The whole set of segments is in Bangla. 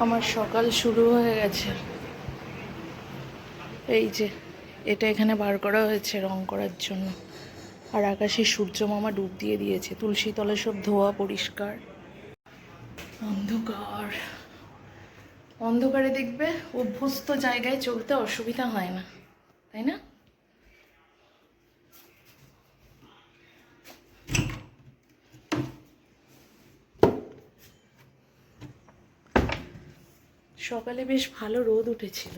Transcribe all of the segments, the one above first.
আমার সকাল শুরু হয়ে গেছে। এই যে, এটা এখানে বার করা হয়েছে রং করার জন্য। আর আকাশে সূর্য মামা ডুব দিয়ে দিয়েছে। তুলসী তলে সব ধোয়া, পরিষ্কার। অন্ধকার। অন্ধকারে দেখবে অভ্যস্ত জায়গায় চলতে অসুবিধা হয় না। তাই না? সকালে বেশ ভালো রোদ উঠেছিল।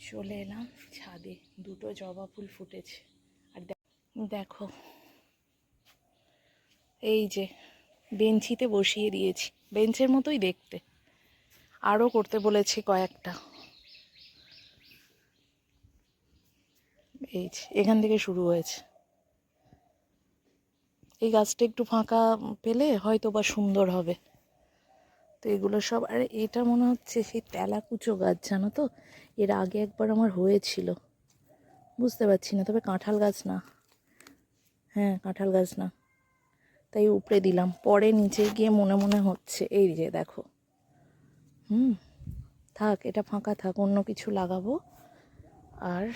চলে এলাম ছাদে, দুটো জবা ফুল ফুটেছে। আর দেখো, এই যে বেঞ্চিতে বসিয়ে দিয়েছি, বেঞ্চের মতোই দেখতে। আরও করতে বলেছি কয়েকটা। এই যে, এখান থেকে শুরু হয়েছে। এই গাছটা একটু ফাঁকা পেলে হয়তো বা সুন্দর হবে। তো এগুলো সব, আর এটা মনে হচ্ছে সেই তেলাকুচো গাছ, জানো তো? এর আগে একবার আমার হয়েছিল। বুঝতে পারছি না, তবে কাঁঠাল গাছ না। হ্যাঁ কাঁঠাল গাছ না। তাই উপরে দিলাম। পরে নিচে গিয়ে মনে মনে হচ্ছে, এই যে দেখো। হুম, থাক, এটা ফাঁকা থাক, অন্য কিছু লাগাবো। আর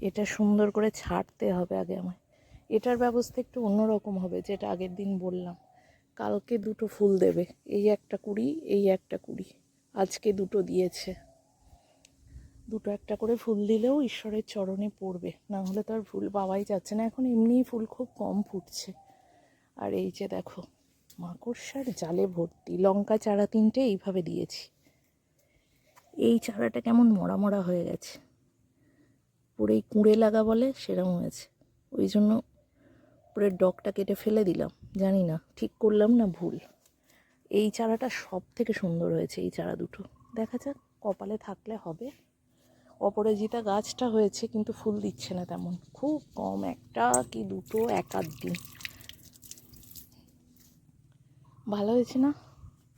এটা সুন্দর করে ছাড়তে হবে আগে আমার এটার ব্যবস্থা একটু অন্যরকম হবে, যেটা আগের দিন বললাম। কালকে দুটো ফুল দেবে, এই একটা কুড়ি, এই একটা কুড়ি। আজকে দুটো দিয়েছে। দুটো একটা করে ফুল দিলেও ঈশ্বরের চরণে পড়বে, না হলে তো আর ফুল পাওয়াই যাচ্ছে না। এখন এমনিই ফুল খুব কম ফুটছে। আর এই যে দেখো, মাকড়সার জালে ভর্তি, লঙ্কা চারা তিনটে এইভাবে দিয়েছি। এই চারাটা কেমন মরা মরা হয়ে গেছে। পুরো কুঁড়ে লাগা বলে সেরকম হয়েছে। ওই জন্য পুরো ডগটা কেটে ফেলে দিলাম, জানি না, ঠিক করলাম না ভুল? এই চারাটা সব থেকে সুন্দর হয়েছে, এই চারা দুটো। দেখা যাক কপালে থাকলে হবে। অপরাজিতা গাছটা হয়েছে, কিন্তু ফুল দিচ্ছে না তেমন। খুব কম, একটা কি দুটো এক আধ দিন। ভালো হয়েছে না?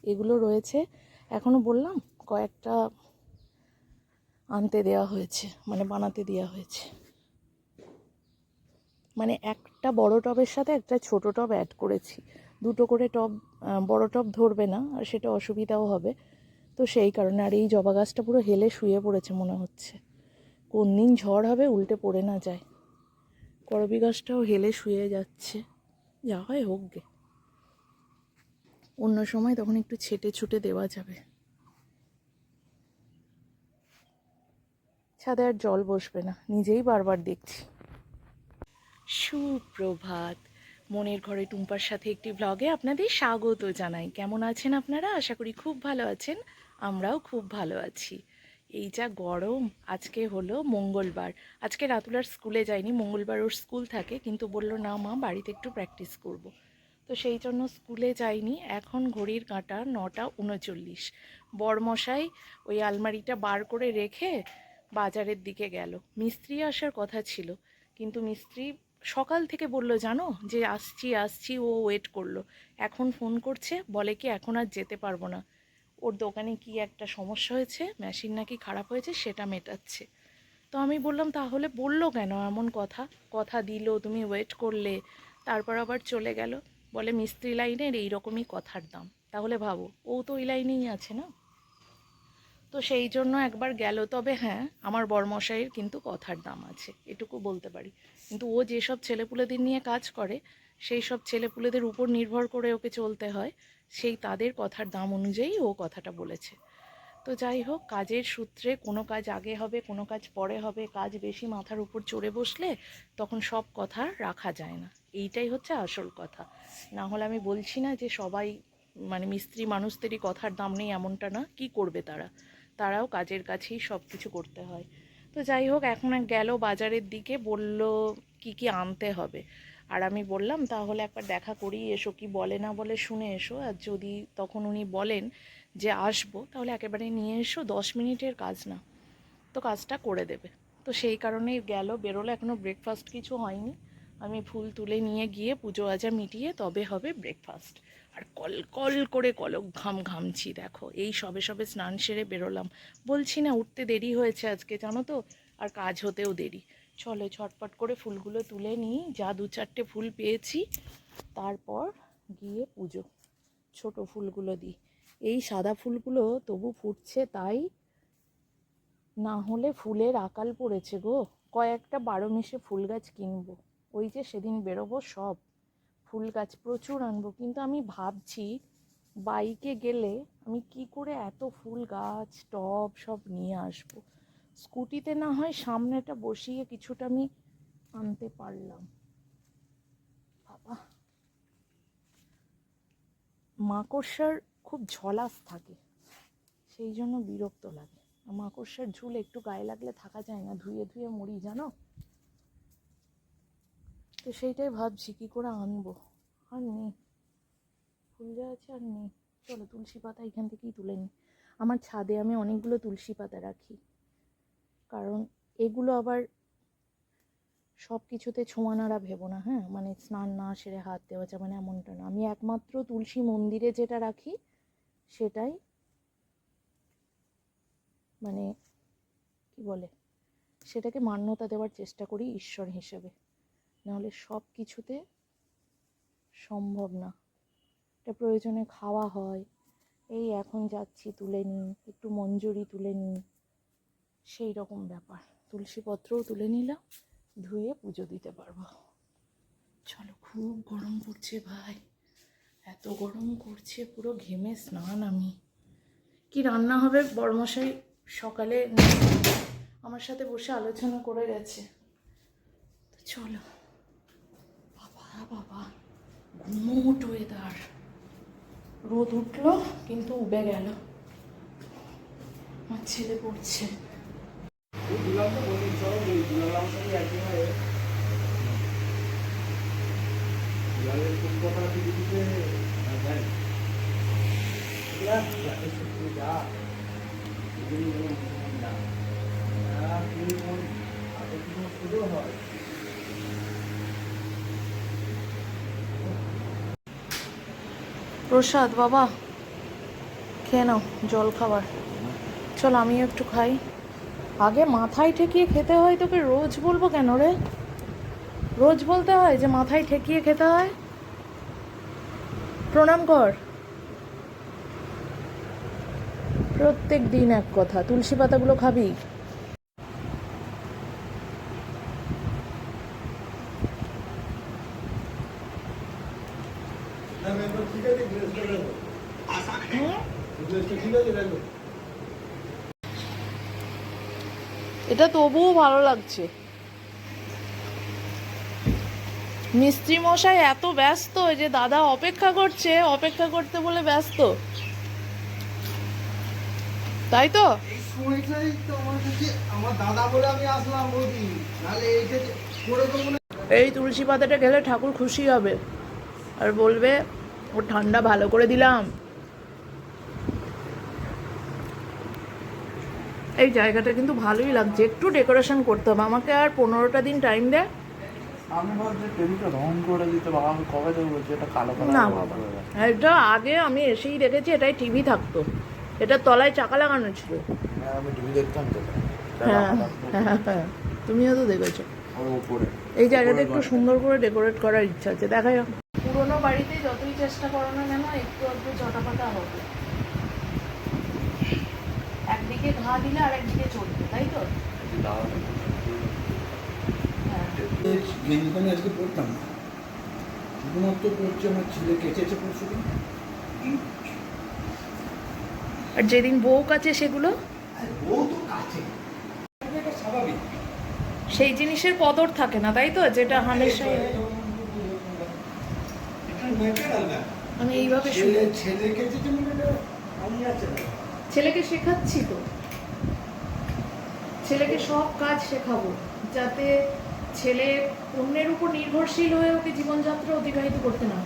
এগুলো রয়েছে। এখনও বললাম, কয়েকটা আনতে দেওয়া হয়েছে মানে বানাতে দেওয়া হয়েছে। মানে একটা বড় টবের সাথে একটা ছোট টব অ্যাড করেছি। দুটো করে টব বড় টব ধরবে না, আর সেটা অসুবিধাও হবে। তো সেই কারণে আর এই জবা গাছটা পুরো হেলে শুয়ে পড়েছে মনে হচ্ছে। কোন দিন ঝড় হবে উল্টে পড়ে না যায়। করবি গাছটাও হেলে শুয়ে যাচ্ছে। যা হয় হোক গে। অন্য সময় তখন একটু ছেটে ছুটে দেওয়া যাবে। ছাদে আর জল বসবে না। নিজেই বারবার দেখছি। সুপ্রভাত। মনের ঘরে টুম্পার সাথে একটি ব্লগে আপনাদের স্বাগত জানাই। কেমন আছেন আপনারা? আশা করি খুব ভালো আছেন। আমরাও খুব ভালো আছি। এই যা গরম, আজকে হলো মঙ্গলবার। আজকে রাতুলার স্কুলে যায়নি, মঙ্গলবার ওর স্কুল থাকে, কিন্তু বলল, না মা, বাড়িতে একটু প্র্যাকটিস করব। তো সেই জন্য স্কুলে যাইনি এখন ঘড়ির কাঁটা নটা উনচল্লিশ। বরমশাই ওই আলমারিটা বার করে রেখে বাজারের দিকে গেল। মিস্ত্রি আসার কথা ছিল, কিন্তু মিস্ত্রি সকাল থেকে বলল, জানো যে আসছি আসছি, ও ওয়েট করল। এখন ফোন করছে, বলে কি এখন আর যেতে পারব না। ওর দোকানে কি একটা সমস্যা হয়েছে মেশিন নাকি খারাপ হয়েছে সেটা মেটাচ্ছে। তো আমি বললাম, তাহলে বলল কেন এমন কথা? কথা দিল, তুমি ওয়েট করলে। তারপর আবার চলে গেল। বলে, মিস্ত্রি লাইনের এইরকমই কথার দাম। তাহলে ভাবো, ও তো ওই লাইনেই আছে না? তো সেই জন্য একবার গেল, তবে হ্যাঁ আমার বরমশাইয়ের কিন্তু কথার দাম আছে, এটুকু বলতে পারি। কিন্তু ও যেসব ছেলেপুলেদের নিয়ে কাজ করে, সেই সব ছেলেপুলেদের উপর নির্ভর করে ওকে চলতে হয়। সেই তাদের কথার দাম অনুযায়ী ও কথাটা বলেছে। তো যাই হোক, কাজের সূত্রে কোনো কাজ আগে হবে, কোনো কাজ পরে হবে, কাজ বেশি মাথার উপর চড়ে বসলে তখন সব কথা রাখা যায় না। এইটাই হচ্ছে আসল কথা। না হলে আমি বলছি না যে সবাই মানে মিস্ত্রি মানুষদেরই কথার দাম নেই এমনটা না। কি করবে তারা? তারাও কাজের কাছেই সব কিছু করতে হয়। তো যাই হোক, এখন গেল বাজারের দিকে, বলল কি কি আনতে হবে। আর আমি বললাম, তাহলে একবার দেখা করি, এসো কি বলে না বলে শুনে এসো। আর যদি তখন উনি বলেন যে আসব, তাহলে একেবারে নিয়ে এসো, দশ মিনিটের কাজ না। তো কাজটা করে দেবে। তো সেই কারণেই গেল, বেরোলো এখনও ব্রেকফাস্ট কিছু হয়নি। আমি ফুল তুলে নিয়ে গিয়ে পুজো আজা মিটিয়ে তবে হবে ব্রেকফাস্ট আর কল কল করে কলক ঘাম ঘামছি, দেখো। এই সবে সবে স্নান সেরে বেরোলাম। বলছি না, উঠতে দেরি হয়েছে আজকে, জানো তো? আর কাজ হতেও দেরি। চলো ঝটপট করে ফুলগুলো তুলে নিই। যা দু চারটে ফুল পেয়েছি, তারপর গিয়ে পুজো। ছোট ফুলগুলো দিই। এই সাদা ফুলগুলো তবু ফুটছে তাই না হলে ফুলের আকাল পড়েছে গো। কয়েকটা বারো মেশে ফুল গাছ কিনবো। ওই যে সেদিন বেরোবো সব। ফুল গাছ প্রচুর আনব, কিন্তু আমি ভাবছি বাইকে গেলে আমি কি করে এত ফুল গাছ, টব সব নিয়ে আসব? স্কুটিতে না হয় সামনেটা বসিয়ে কিছুটা আমি আনতে পারলাম। বাবা। মাকড়সার খুব ঝলাস থাকে, সেই জন্য বিরক্ত লাগে। মাকড়সার ঝুল একটু গায়ে লাগলে থাকা যায় না, ধুয়ে ধুয়ে মরি, জানো? তো সেইটাই ভাবছি, কি করে আনব? আর নেই। ফুল যা আছে আর নেই। চলো তুলসী পাতা এখান থেকেই তুলে নিই। আমার ছাদে আমি অনেকগুলো তুলসী পাতা রাখি। কারণ এগুলো আবার সব কিছুতে ছোঁয়া নাড়া ভেবো না হ্যাঁ? মানে স্নান না সেরে হাত দেওয়া যাবে না এমনটা না। আমি একমাত্র তুলসী মন্দিরে যেটা রাখি, সেটাই মানে কি বলে? সেটাকে মান্যতা দেওয়ার চেষ্টা করি ঈশ্বর হিসেবে। নাহলে সব কিছুতে সম্ভব না। এটা প্রয়োজনে খাওয়া হয়। এই এখন যাচ্ছি তুলে নিই, একটু মঞ্জুরি তুলে নিই। সেই রকম ব্যাপার। তুলসী পত্রও তুলে নিলাম, ধুয়ে পুজো দিতে পারব। চলো খুব গরম পড়ছে ভাই। এত গরম করছে, পুরো ঘেমে স্নান আমি। কি রান্না হবে বড়মশাই? সকালে আমার সাথে বসে আলোচনা করে গেছে। তো চলো। ঘুমোট ওয়েদার রোদ উঠল কিন্তু উবে গেল। আমার ছেলে পড়ছে। সঙ্গে হয় দিলামের কোন কথা দিদি দিতে হ্যাঁ যা এগুলি যেমন না তুমি কোন আগে কি কোনো সুযোগ হয় প্রসাদ, বাবা। খেয়ে নাও, জল খাবার। চল, আমিও একটু খাই। আগে মাথায় ঠেকিয়ে খেতে হয়, তোকে রোজ বলব কেন রে? রোজ বলতে হয় যে মাথায় ঠেকিয়ে খেতে হয়? প্রণাম কর। প্রত্যেক দিন এক কথা, তুলসী পাতাগুলো খাবি না মেম্বার ঠিক আছে ড্রেসটা দেখো হুম ড্রেসটা ঠিক আছে দেখো এটা তবুও ভালো লাগছে। মিস্ত্রি মশাই এত ব্যস্ত যে দাদা অপেক্ষা করছে অপেক্ষা করতে বলে ব্যস্ত। তাই তো? এই তুলসী পাতাটা খেলে ঠাকুর খুশি হবে। আর বলবে ও ঠান্ডা ভালো করে দিলাম। এই জায়গাটা কিন্তু ভালোই লাগছে। একটু ডেকোরেশন করতে হবে। আমাকে আর পনেরোটা দিন টাইম দেয়। আমি ভাবছি টেবিলটা রং করে দিতে বাবা আমি কবে থেকে বলছি? এটা কালো কালো না বাবা এটা আগে আমি এসেই দেখেছি এটাই টিভি থাকতো। এটা তলায় চাকা লাগানো ছিল। হ্যাঁ আমি টিভি দেখতাম তো। হ্যাঁ হ্যাঁ হ্যাঁ তুমিও তো দেখেছ। এই জায়গাটা একটু সুন্দর করে ডেকোরেট করার ইচ্ছা আছে। দেখা যাক। পুরোনো বাড়িতে যতই চেষ্টা করো না কেন একটু একটু চটাপাটা হবে। একদিকে ঘা দিলে আর একদিকে চলবে তাই তো? এই দাওয়াটা গেঞ্জিটা আমি আজকে পরতাম না। শুধুমাত্র পড়ছে আমার ছেলে কেচেছে পরশু আর যেদিন বউ কাছে সেগুলো? ও তো কাছে। স্বাভাবিক। সেই জিনিসের কদর থাকে না তাই তো? যেটা হামেশাই আমি এইভাবে ছেলে শুনে। ছেলে ছেলেকে শেখাচ্ছি তো। ছেলেকে সব কাজ শেখাবো যাতে ছেলে অন্যের উপর নির্ভরশীল হয়ে ওকে জীবনযাত্রা অতিবাহিত করতে না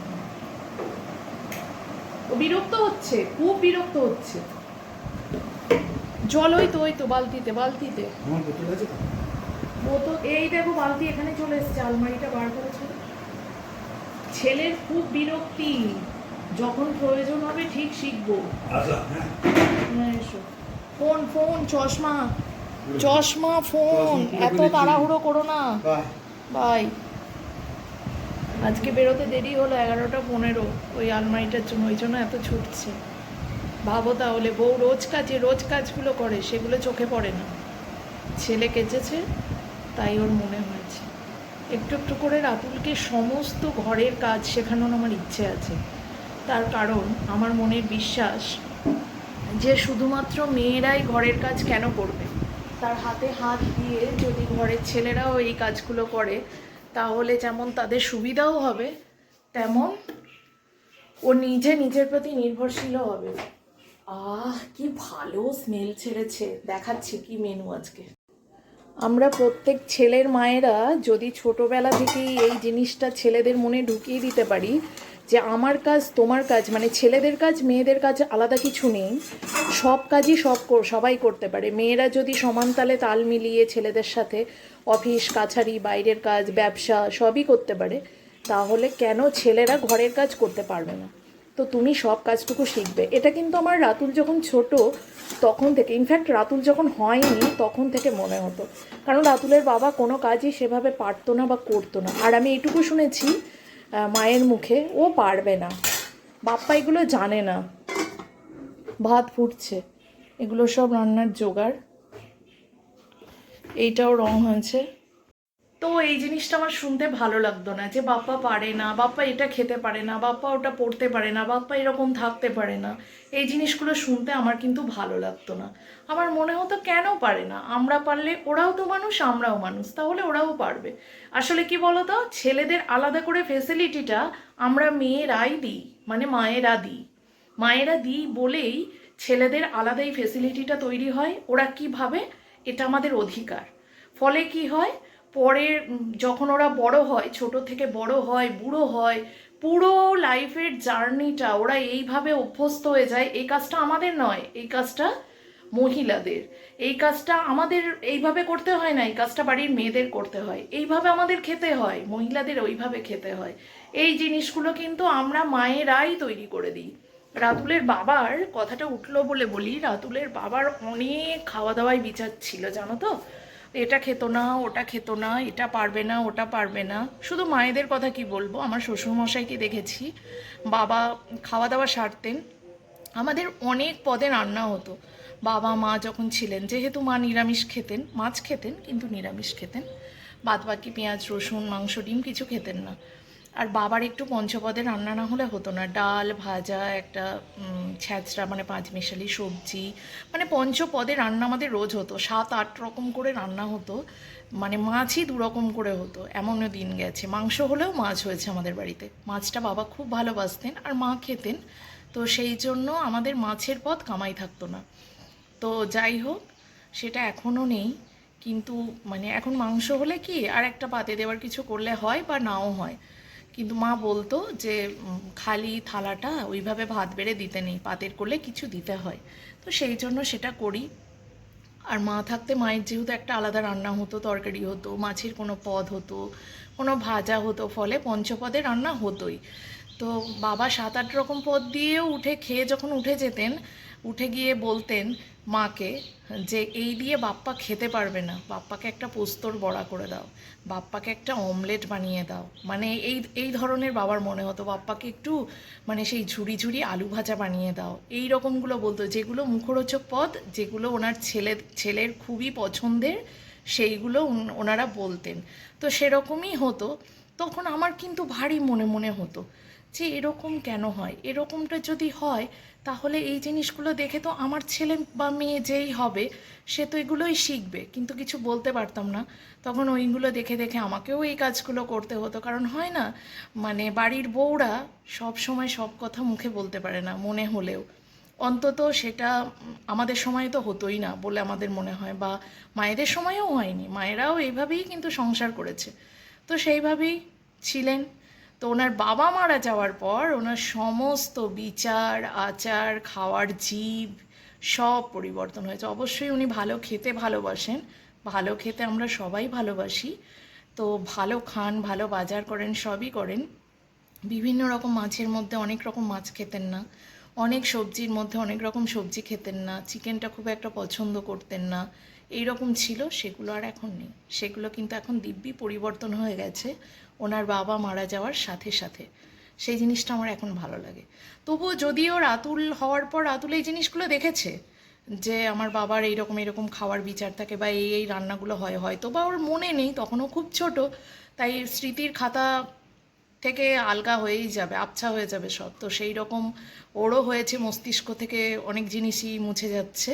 ও বিরক্ত হচ্ছে খুব বিরক্ত হচ্ছে। জল ওই তো ওই তো বালতিতে বালতিতে। বোতল ও তো? এই দেখো বালতি এখানে চলে এসছে আলমারিটা বার করেছে। ছেলের খুব বিরক্তি। যখন প্রয়োজন হবে ঠিক শিখব। আচ্ছা হ্যাঁ। ফোন ফোন চশমা। চশমা ফোন। এত। তাড়াহুড়ো করো না। বাই। আজকে বেরোতে দেরি হলো এগারোটা পনেরো। ওই আলমারিটার জন্য ওই জন্য এত ছুটছে। ভাবো তাহলে বউ রোজ কাজে রোজ কাজগুলো করে সেগুলো চোখে পড়ে না। ছেলে কেচেছে তাই ওর মনে হয়েছে। একটু একটু করে রাতুলকে সমস্ত ঘরের কাজ শেখানোর আমার ইচ্ছে আছে। তার কারণ আমার মনের বিশ্বাস যে শুধুমাত্র মেয়েরাই ঘরের কাজ কেন করবে? তার হাতে হাত দিয়ে যদি ঘরের ছেলেরাও এই কাজগুলো করে, তাহলে যেমন তাদের সুবিধাও হবে, তেমন ও নিজে নিজের প্রতি নির্ভরশীলও হবে। আহ, কি ভালো স্মেল ছেড়েছে। দেখাচ্ছি কি মেনু আজকে। আমরা প্রত্যেক ছেলের মায়েরা যদি ছোটবেলা থেকেই এই জিনিসটা ছেলেদের মনে ঢুকিয়ে দিতে পারি যে আমার কাজ, তোমার কাজ মানে ছেলেদের কাজ, মেয়েদের কাজ আলাদা কিছু নেই। সব কাজই সব সবাই করতে পারে। মেয়েরা যদি সমান তালে তাল মিলিয়ে ছেলেদের সাথে অফিস, কাছারি, বাইরের কাজ, ব্যবসা সবই করতে পারে, তাহলে কেন ছেলেরা ঘরের কাজ করতে পারবে না? তো তুমি সব কাজটুকু শিখবে। এটা কিন্তু আমার রাতুল যখন ছোট, তখন থেকে ইনফ্যাক্ট রাতুল যখন হয়নি, তখন থেকে মনে হতো। কারণ রাতুলের বাবা কোনো কাজই সেভাবে পারতো না বা করতো না। আর আমি এটুকু শুনেছি মায়ের মুখে, ও পারবে না। বাপ্পা এগুলো জানে না। ভাত ফুটছে। এগুলো সব রান্নার জোগাড়। এইটাও রং হয়েছে। তো এই জিনিসটা আমার শুনতে ভালো লাগতো না, যে বাপ্পা পারে না, বাপ্পা এটা খেতে পারে না, বাপ্পা ওটা পড়তে পারে না, বাপ্পা এরকম থাকতে পারে না, এই জিনিসগুলো শুনতে আমার কিন্তু ভালো লাগতো না। আমার মনে হতো কেন পারে না, আমরা পারলে ওরাও তো মানুষ, আমরাও মানুষ, তাহলে ওরাও পারবে। আসলে কি বলতো, ছেলেদের আলাদা করে ফেসিলিটিটা আমরা মেয়েরাই দিই মানে মায়েরা দিই। মায়েরা দিই বলেই ছেলেদের আলাদাই ফেসিলিটিটা তৈরি হয়, ওরা কি ভাবে, এটা আমাদের অধিকার। ফলে কি হয় পরে যখন ওরা বড় হয়, ছোট থেকে বড় হয়, বুড়ো হয়, পুরো লাইফের জার্নিটা ওরা এইভাবে অভ্যস্ত হয়ে যায়। এই কাজটা আমাদের নয়, এই কাজটা মহিলাদের। এই কাজটা আমাদের এইভাবে করতে হয় না, এই কাজটা বাড়ির মেয়েদের করতে হয়। এইভাবে আমাদের খেতে হয়, মহিলাদের ওইভাবে খেতে হয়। এই জিনিসগুলো কিন্তু আমরা মায়েরাই তৈরি করে দিই। রাতুলের বাবার কথাটা উঠল বলে বলি, রাতুলের বাবার অনেক খাওয়া দাওয়ায় বিচার ছিল, জানো তো? এটা খেতো না, ওটা খেতো না, এটা পারবে না, ওটা পারবে না। শুধু মায়েদের কথা কি বলব? আমার শ্বশুরমশাইকে দেখেছি? বাবা খাওয়া দাওয়া সারতেন। আমাদের অনেক পদে রান্না হতো। বাবা, মা যখন ছিলেন, যেহেতু মা নিরামিষ খেতেন, মাছ খেতেন, কিন্তু নিরামিষ খেতেন। বাদ বাকি পেঁয়াজ, রসুন, মাংস, ডিম কিছু খেতেন না। আর বাবার একটু পঞ্চপদে রান্না না হলে হতো না। ডাল, ভাজা, একটা ছ্যাঁচড়া মানে পাঁচমিশালি সবজি মানে পঞ্চপদে রান্না আমাদের রোজ হতো। সাত, আট রকম করে রান্না হতো। মানে মাছই দু রকম করে হতো। এমনও দিন গেছে। মাংস হলেও মাছ হয়েছে আমাদের বাড়িতে। মাছটা বাবা খুব ভালোবাসতেন আর মা খেতেন। তো সেই জন্য আমাদের মাছের পদ কামাই থাকতো না। তো যাই হোক, সেটা এখনও নেই। কিন্তু মানে এখন মাংস হলে কি আর একটা পাতে দেওয়ার কিছু করলে হয় বা নাও হয়। কিন্তু মা বলতো যে খালি থালাটা ওইভাবে ভাত বেড়ে দিতে নেই, পাতের করলে কিছু দিতে হয়। তো সেই জন্য সেটা করি। আর মা থাকতে মায়ের যেহেতু একটা আলাদা রান্না হতো, তরকারি হতো, মাছের কোনো পদ হতো, কোনো ভাজা হতো, ফলে পঞ্চপদে রান্না হতোই। তো বাবা সাত আট রকম পদ দিয়েও উঠে, খেয়ে যখন উঠে যেতেন উঠে গিয়ে বলতেন মাকে যে, এই দিয়ে বাপ্পা খেতে পারবে না। বাপ্পাকে একটা পোস্তর বড়া করে দাও। বাপ্পাকে একটা অমলেট বানিয়ে দাও। মানে এই এই ধরনের বাবার মনে হতো। বাপ্পাকে একটু মানে সেই ঝুড়ি ঝুড়ি আলু ভাজা বানিয়ে দাও। এই রকমগুলো বলতো। যেগুলো মুখরোচক পদ, যেগুলো ওনার ছেলে, ছেলের খুবই পছন্দের, সেইগুলো ওনারা বলতেন। তো সেরকমই হতো। তখন আমার কিন্তু ভারী মনে মনে হতো যে, এরকম কেন হয়? এরকমটা যদি হয় তাহলে এই জিনিসগুলো দেখে তো আমার ছেলে বা মেয়ে যেই হবে, সে তো এগুলোই শিখবে। কিন্তু কিছু বলতে পারতাম না। তখন ওইগুলো দেখে দেখে আমাকেও এই কাজগুলো করতে হতো। কারণ হয় না মানে বাড়ির বউরা সব সময় সব কথা মুখে বলতে পারে না, মনে হলেও। অন্তত সেটা আমাদের সময় তো হতোই না বলে আমাদের মনে হয়, বা মায়েদের সময়ও হয়নি। মায়েরাও এইভাবেই কিন্তু সংসার করেছে। তো সেইভাবেই ছিলেন তো ওনার বাবা মারা যাওয়ার পর ওনার সমস্ত বিচার, আচার, খাওয়ার জীব সব পরিবর্তন হয়েছে। অবশ্যই উনি ভালো খেতে ভালোবাসেন। ভালো খেতে আমরা সবাই ভালোবাসি। তো ভালো খান, ভালো বাজার করেন, সবই করেন। বিভিন্ন রকম মাছের মধ্যে অনেক রকম মাছ খেতেন না। অনেক সবজির মধ্যে অনেক রকম সবজি খেতেন না। চিকেনটা খুব একটা পছন্দ করতেন না। এই রকম ছিল, সেগুলো আর এখন নেই। সেগুলো কিন্তু এখন দিব্যি পরিবর্তন হয়ে গেছে। ওনার বাবা মারা যাওয়ার সাথে সাথে। সেই জিনিসটা আমার এখন ভালো লাগে। তবুও যদিও রাতুল হওয়ার পর রাতুল এই জিনিসগুলো দেখেছে, যে আমার বাবার এইরকম এরকম খাওয়ার বিচার থাকে বা এই এই রান্নাগুলো হয়, হয়তো বা ওর মনে নেই, তখনও খুব ছোট, তাই স্মৃতির খাতা থেকে আলগা হয়েই যাবে, আবছা হয়ে যাবে সব। তো সেই রকম ওরও হয়েছে, মস্তিষ্ক থেকে অনেক জিনিসই মুছে যাচ্ছে।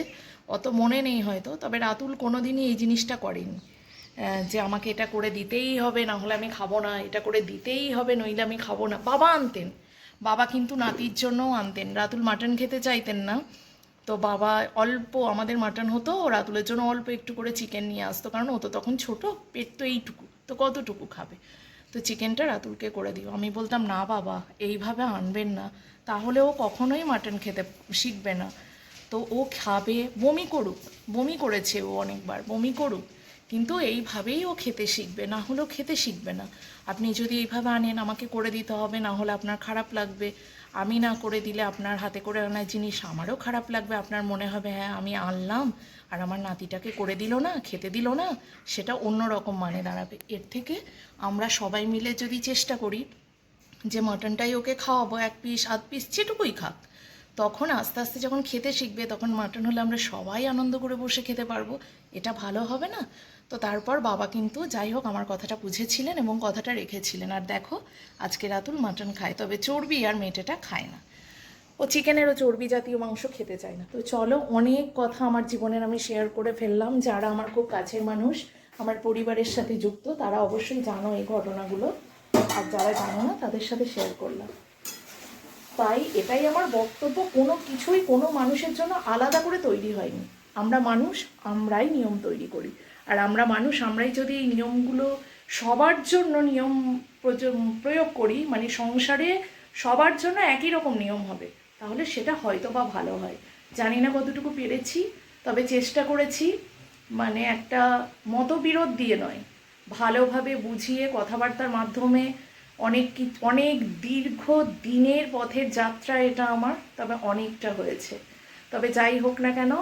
অত মনে নেই হয়তো, তবে রাতুল কোনো দিনই এই জিনিসটা করেনি। যে আমাকে এটা করে দিতেই হবে, না হলে আমি খাব না, এটা করে দিতেই হবে, নইলে আমি খাব না। বাবা আনতেন। বাবা কিন্তু নাতির জন্যও আনতেন। রাতুল মাটন খেতে চাইতেন না। তো বাবা অল্প, আমাদের মাটন হতো, রাতুলের জন্য অল্প একটু করে চিকেন নিয়ে আসতো, কারণ ও তো তখন ছোট, পেট তো এইটুকু, তো কতটুকু খাবে? তো চিকেনটা রাতুলকে করে দিও। আমি বলতাম, না বাবা, এইভাবে আনবেন না। তাহলে ও কখনোই মাটন খেতে শিখবে না। তো ও খাবে, বমি করুক, বমি করেছে ও অনেকবার, বমি করুক। কিন্তু এইভাবেই ও খেতে শিখবে, না হলেও খেতে শিখবে না। আপনি যদি এইভাবে আনেন, আমাকে করে দিতে হবে, না হলে আপনার খারাপ লাগবে। আমি না করে দিলে আপনার হাতে করে আনা জিনিস আমারও খারাপ লাগবে। আপনার মনে হবে হ্যাঁ আমি আনলাম আর আমার নাতিটাকে করে দিল না, খেতে দিল না। সেটা অন্য রকম মানে দাঁড়াবে। এর থেকে আমরা সবাই মিলে যদি চেষ্টা করি যে মাটনটাই ওকে খাওয়াবো, এক পিস, আধ পিস, যেটুকুই খাক, তখন আস্তে আস্তে যখন খেতে শিখবে, তখন মাটন হলে আমরা সবাই আনন্দ করে বসে খেতে পারব। এটা ভালো হবে না? তো তারপর বাবা কিন্তু যাই হোক আমার কথাটা বুঝেছিলেন এবং কথাটা রেখেছিলেন। আর দেখো, আজকে রাতুল মাটন খায়, তবে চর্বি আর মেটেটা খায় না। ও চিকেনেরও চর্বি জাতীয় মাংস খেতে চায় না। তো চলো, অনেক কথা আমার জীবনের আমি শেয়ার করে ফেললাম। যারা আমার খুব কাছের মানুষ, আমার পরিবারের সাথে যুক্ত, তারা অবশ্যই জানো এই ঘটনাগুলো। আর যারা জানো না, তাদের সাথে শেয়ার করলাম। তাই এটাই আমার বক্তব্য। কোনো কিছুই কোনো মানুষের জন্য আলাদা করে তৈরি হয়নি। আমরা মানুষ, আমরাই নিয়ম তৈরি করি। আর আমরা মানুষ, আমরাই যদি এই নিয়মগুলো সবার জন্য নিয়ম প্রয়োগ করি মানে সংসারে সবার জন্য একই রকম নিয়ম হবে, তাহলে সেটা হয়তো বা ভালো হয়। জানি না কতটুকু পেরেছি, তবে চেষ্টা করেছি মানে একটা মতবিরোধ দিয়ে নয়। ভালোভাবে বুঝিয়ে কথাবার্তার মাধ্যমে অনেক কি, অনেক দীর্ঘ দিনের পথের যাত্রা এটা আমার, তবে অনেকটা হয়েছে। তবে যাই হোক না কেন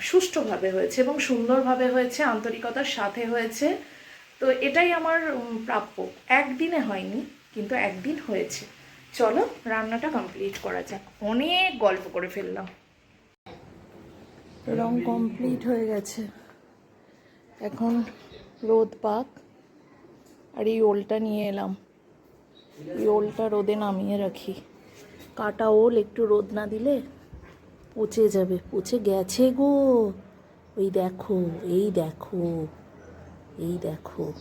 সুষ্ঠুভাবে হয়েছে এবং সুন্দরভাবে হয়েছে, আন্তরিকতার সাথে হয়েছে। তো এটাই আমার প্রাপ্য। একদিনে হয়নি, কিন্তু একদিন হয়েছে। চলো, রান্নাটা কমপ্লিট করা যাক। অনেক গল্প করে ফেললাম। রং কমপ্লিট হয়ে গেছে। এখন রোদ পাক, আর এই ওলটা নিয়ে এলাম। এই ওলটা রোদে নামিয়ে রাখি। কাটা ওল একটু রোদ না দিলে পচে যাবে, পচে গেছে গো। ওই দেখো, এই দেখো এই দেখো।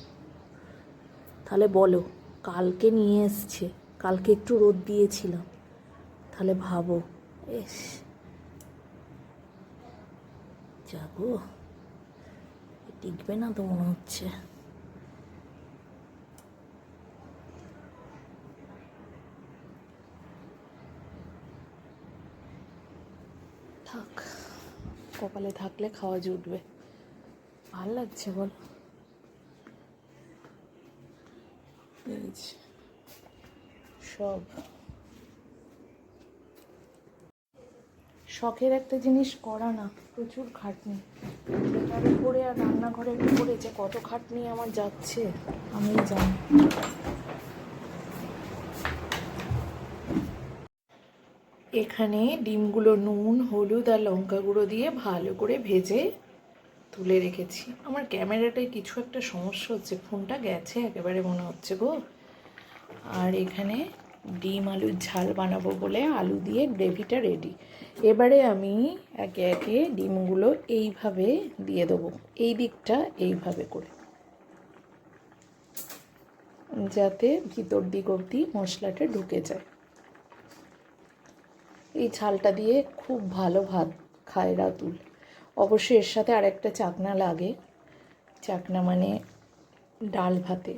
তাহলে বলো, কালকে নিয়ে এসছে, কালকে একটু রোদ দিয়েছিলাম। তাহলে ভাবো, এস। যাব। টিকবে না তো মনে হচ্ছে থাক কপালে থাকলে খাওয়া জুটবে। ভালো লাগছে, বল। সব। শখের একটা জিনিস করা না, প্রচুর খাটনি। এটার উপরে আর রান্নাঘরের উপরে যে কত খাটনি আমার যাচ্ছে আমি জানি। এখানে ডিমগুলো নুন, হলুদ আর লঙ্কা গুঁড়ো দিয়ে ভালো করে ভেজে তুলে রেখেছি। আমার ক্যামেরাটায় কিছু একটা সমস্যা হচ্ছে, ফোনটা গেছে একেবারে মনে হচ্ছে গো। আর এখানে ডিম আলুর ঝাল বানাবো বলে আলু দিয়ে গ্রেভিটা রেডি এবারে আমি একে একে ডিমগুলো এইভাবে দিয়ে দেবো, এই দিকটা এইভাবে করে। যাতে ভিতর দিক অবধি মশলাটা ঢুকে যায়। এই ঝালটা দিয়ে খুব ভালো ভাত খায় রাতুল। অবশ্যই এর সাথে আরেকটা চাকনা লাগে। চাকনা মানে ডাল ভাতে।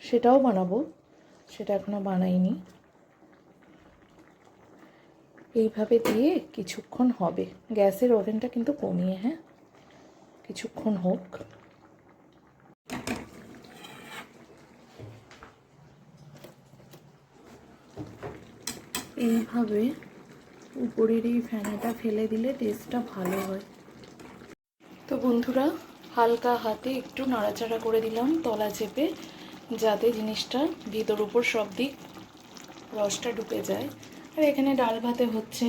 সেটাও বানাবো, সেটা এখনও বানাইনি। এইভাবে দিয়ে কিছুক্ষণ হবে। গ্যাসের ওভেনটা কিন্তু কমিয়ে হ্যাঁ? কিছুক্ষণ হোক। এইভাবে উপরের এই ফ্যানাটা ফেলে দিলে টেস্টটা ভালো হয়। তো বন্ধুরা, হালকা হাতে একটু নাড়াচাড়া করে দিলাম তলা চেপে, যাতে জিনিসটা ভিতর উপর সব দিক রসটা ঢুকে যায়। আর এখানে ডাল ভাতে হচ্ছে,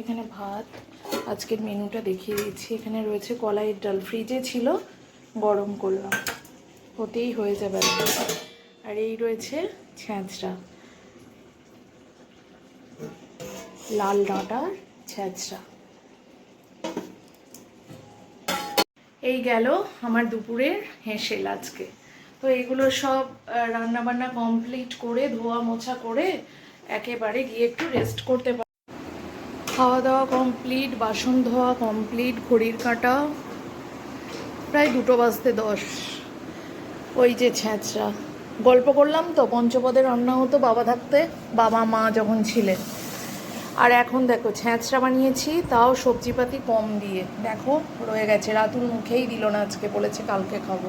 এখানে ভাত। আজকের মেনুটা দেখিয়ে দিচ্ছি। এখানে রয়েছে কলাইয়ের ডাল। ফ্রিজে ছিল গরম করলাম। হতেই হয়ে যাবে। আর এই রয়েছে ছ্যাঁচড়া লাল ডাঁটা ছ্যাঁচড়া এই গেল আমার দুপুরের হেঁসেল আজকে। তো এইগুলো সব রান্না বান্না কমপ্লিট করে, ধোয়া মোছা করে একেবারে গিয়ে একটু রেস্ট করতে পার খাওয়া দাওয়া কমপ্লিট বাসন ধোয়া কমপ্লিট ঘড়ির কাঁটা। প্রায় দুটো বাজতে দশ। ওই যে ছ্যাঁচড়া গল্প করলাম তো পঞ্চপদের রান্না হতো বাবা থাকতে, বাবা মা যখন ছিলেন। আর এখন দেখো, ছ্যাঁচড়া বানিয়েছি, তাও সবজিপাতি কম দিয়ে। দেখো, রয়ে গেছে। রাতুল মুখেই দিল না আজকে, বলেছে কালকে খাব।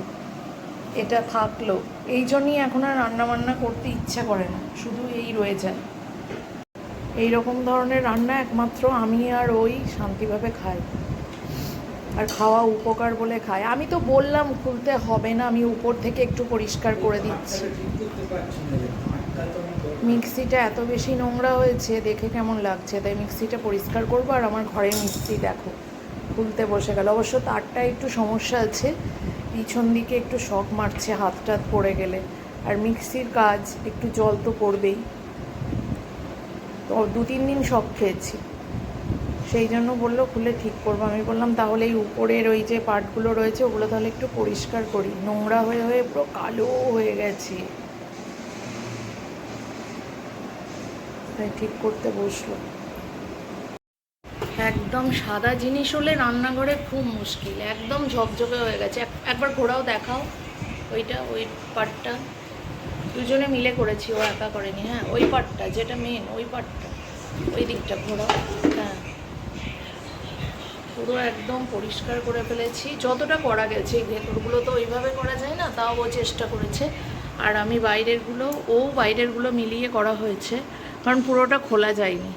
এটা থাকল। এই জন্যই এখন আর রান্না বান্না করতে ইচ্ছা করে না। শুধু এই রয়ে যায় এই রকম ধরনের রান্না একমাত্র আমি আর ওই শান্তিভাবে খাই। আর খাওয়া উপকার বলে খায় আমি তো বললাম, খুলতে হবে না। আমি উপর থেকে একটু পরিষ্কার করে দিচ্ছি। মিক্সিটা এত বেশি নোংরা হয়েছে, দেখে কেমন লাগছে? তাই মিক্সিটা পরিষ্কার করব আর আমার ঘরের মিক্সি দেখো, খুলতে বসে গেল। অবশ্য তারটা একটু সমস্যা আছে, পিছন দিকে একটু শখ মারছে, হাত টাত পড়ে গেলে। আর মিক্সির কাজ একটু জল তো পড়বেই। তো দু তিন দিন শখ খেয়েছি। সেই জন্য বলল, খুলে ঠিক করব। আমি বললাম, তাহলে এই উপরের ওই যে পার্টগুলো রয়েছে, ওগুলো তাহলে একটু পরিষ্কার করি। নোংরা হয়ে হয়ে পুরো কালো হয়ে গেছে। তাই ঠিক করতে বসল। একদম সাদা জিনিস হলে রান্নাঘরে খুব মুশকিল, একদম ঝকঝকে হয়ে গেছে। একবার ঘোরাও, দেখাও। ওইটা, ওই পার্টটা দুজনে মিলে করেছি, ও একা করেনি হ্যাঁ? ওই পার্টটা যেটা মেন ওই পার্টটা ওই দিকটা ঘোরাও হ্যাঁ। পুরো একদম পরিষ্কার করে ফেলেছি। যতটা করা গেছে, ভেতরগুলো তো ওইভাবে করা যায় না, তাও ও চেষ্টা করেছে। আর আমি বাইরেরগুলো, ও বাইরেরগুলো মিলিয়ে করা হয়েছে। কারণ পুরোটা খোলা যায়নি।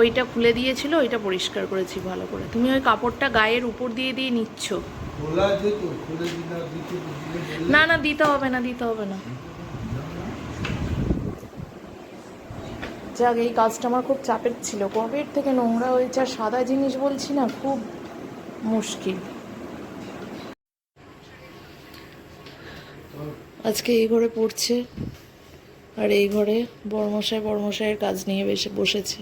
ওইটা খুলে দিয়েছিল ওইটা পরিষ্কার করেছি ভালো করে। তুমি ওই কাপড়টা গায়ের উপর দিয়ে দিয়ে নিচ্ছ। না না দিতে হবে না দিতে হবে না। যাক এই কাজটা আমার খুব চাপের ছিল। কবের থেকে নোংরা হয়েছে আর সাদা জিনিস বলছি না খুব মুশকিল। আজকে এই ঘরে পড়ছে। আর এই ঘরে বড়মশাই বড়মশাইয়ের কাজ নিয়ে বেসে বসেছে।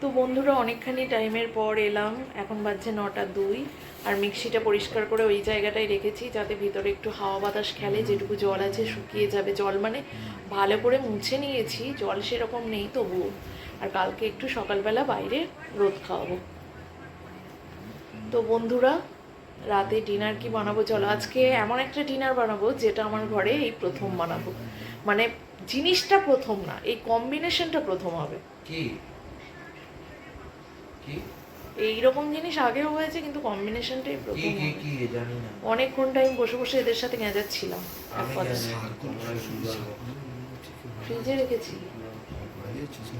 তো বন্ধুরা, অনেকখানি টাইমের পর এলাম। এখন বাজছে নটা দুই, আর মিক্সিটা পরিষ্কার করে ওই জায়গাটায় রেখেছি যাতে ভিতরে একটু হাওয়া বাতাস খেলে, যেটুকু জল আছে শুকিয়ে যাবে। জল মানে ভালো করে মুছে নিয়েছি, জল সেরকম নেই তবুও। আর কালকে একটু সকালবেলা বাইরে রোদ খাওয়াবো। তো বন্ধুরা রাতে ডিনার কি বানাবো? চলো আজকে এমন একটা ডিনার বানাবো যেটা আমার ঘরে এই প্রথম বানাবো। মানে জিনিসটা প্রথম না এই কম্বিনেশনটা প্রথম হবে। কি? কি? এইরকম জিনিস আগেও হয়েছে কিন্তু কম্বিনেশনটাই প্রথম কি হবে। কি অনেকক্ষণ টাইম বসে বসে এদের সাথে গেঁজাচ্ছিলাম ফ্রিজে রেখেছি।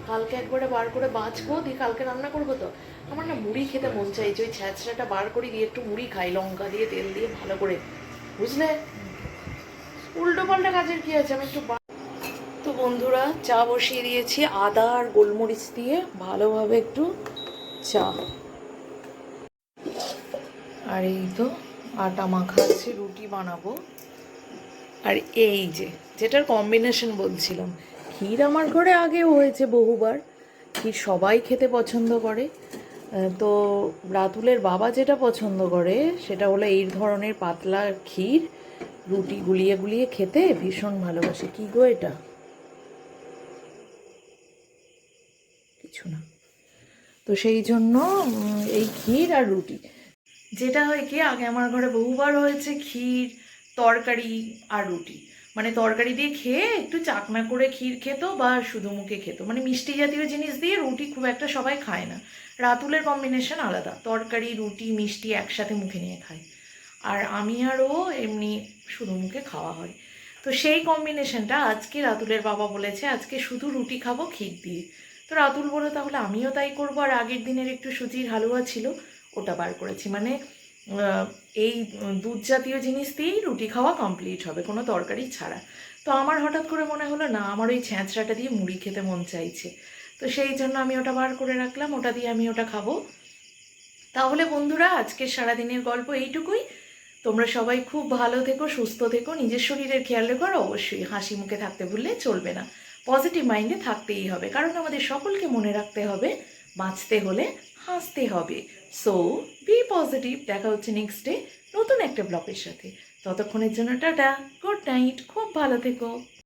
কালকে একবারে বার করে বাঁচবো, দিয়ে কালকে রান্না করব তো। আমার না মুড়ি খেতে মন চাইছে ওই ছ্যাঁচড়াটা বার করি দিয়ে একটু মুড়ি খাই, লঙ্কা দিয়ে, তেল দিয়ে ভালো করে। বুঝলে? উল্টো পাল্টা কাজের কি আছে? আমি একটু তো বন্ধুরা, চা বসিয়ে দিয়েছি, আদা আর গোলমরিচ দিয়ে ভালোভাবে একটু চা। আর এই তো আটা মাখা আছে রুটি বানাবো। আর এই যে, যেটার কম্বিনেশন বলছিলাম ক্ষীর আমার ঘরে আগেও হয়েছে বহুবার। ক্ষীর সবাই খেতে পছন্দ করে। তো রাতুলের বাবা যেটা পছন্দ করে, সেটা হলো এই ধরনের পাতলা ক্ষীর, রুটি গুলিয়ে গুলিয়ে খেতে ভীষণ ভালোবাসে। কি গো এটা? কিছু না। তো সেই জন্য এই ক্ষীর আর রুটি। যেটা হয় কি, আগে আমার ঘরে বহুবার হয়েছে ক্ষীর, তরকারি আর রুটি। মানে তরকারি দিয়ে খেয়ে একটু চাকনা করে ক্ষীর খেত বা শুধু মুখে খেত। মানে মিষ্টি জাতীয় জিনিস দিয়ে রুটি খুব একটা সবাই খায় না। রাতুলের কম্বিনেশন আলাদা। তরকারি, রুটি, মিষ্টি একসাথে মুখে নিয়ে খায়। আর আমি আর ও এমনি শুধু মুখে খাওয়া হয়। তো সেই কম্বিনেশনটা আজকে রাতুলের বাবা বলেছে, আজকে শুধু রুটি খাব, ক্ষীর দিয়ে। তো রাতুল বলে তাহলে আমিও তাই করব। আর আগের দিনের একটু সুজির হালুয়া ছিল, ওটা বার করেছি। মানে এই দুধ জাতীয় জিনিস দিয়েই রুটি খাওয়া কমপ্লিট হবে, কোনো তরকারি ছাড়া। তো আমার হঠাৎ করে মনে হলো, না, আমার ওই ছ্যাঁচড়াটা দিয়ে মুড়ি খেতে মন চাইছে। তো সেই জন্য আমি ওটা বার করে রাখলাম, ওটা দিয়ে আমি ওটা খাব। তাহলে বন্ধুরা, আজকের সারাদিনের গল্প এইটুকুই। তোমরা সবাই খুব ভালো থেকো, সুস্থ থেকো, নিজের শরীরের খেয়াল রেখো, আর অবশ্যই হাসি মুখে থাকতে ভুললে চলবে না। পজিটিভ মাইন্ডে থাকতেই হবে, কারণ আমাদের সকলকে মনে রাখতে হবে, বাঁচতে হলে হাসতে হবে। সো বি পজিটিভ দেখা হচ্ছে নেক্সট ডে নতুন একটা ব্লকের সাথে। ততক্ষণের জন্য টাটা। গুড নাইট খুব ভালো থেকো।